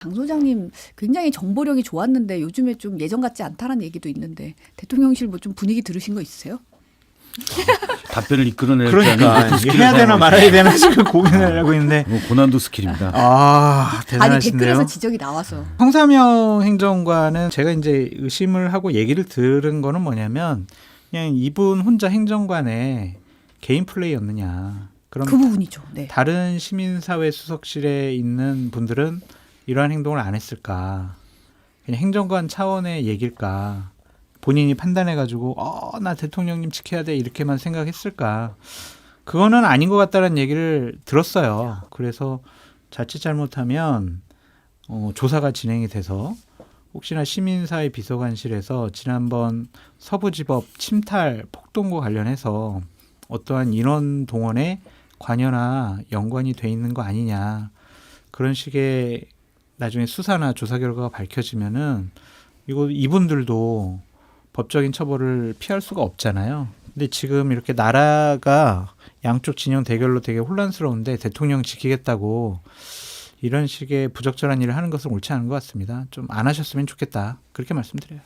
장 소장님 굉장히 정보력이 좋았는데 요즘에 좀 예전 같지 않다라는 얘기도 있는데 대통령실 뭐 좀 분위기 들으신 거 있으세요? 답변을 이끌어낼 그러니까 해야 되나 말아야 되나 지금 고민을 하고 있는데. 뭐 고난도 스킬입니다. 아 아니 대단하신데요. 댓글에서 지적이 나와서 홍사명 행정관은 제가 이제 의심을 하고 얘기를 들은 거는 뭐냐면 그냥 이분 혼자 행정관의 개인 플레이였느냐. 그럼 그 부분이죠. 네. 다른 시민사회 수석실에 있는 분들은 이러한 행동을 안 했을까? 그냥 행정관 차원의 얘길까? 본인이 판단해가지고 어 나 대통령님 지켜야 돼 이렇게만 생각했을까? 그거는 아닌 것 같다는 얘기를 들었어요. 그래서 자칫 잘못하면 어, 조사가 진행이 돼서 혹시나 시민사회 비서관실에서 지난번 서부지법 침탈 폭동과 관련해서 어떠한 인원 동원에 관여나 연관이 돼 있는 거 아니냐 그런 식의 나중에 수사나 조사 결과가 밝혀지면은 이거 이분들도 법적인 처벌을 피할 수가 없잖아요. 근데 지금 이렇게 나라가 양쪽 진영 대결로 되게 혼란스러운데 대통령 지키겠다고 이런 식의 부적절한 일을 하는 것은 옳지 않은 것 같습니다. 좀 안 하셨으면 좋겠다. 그렇게 말씀드려요.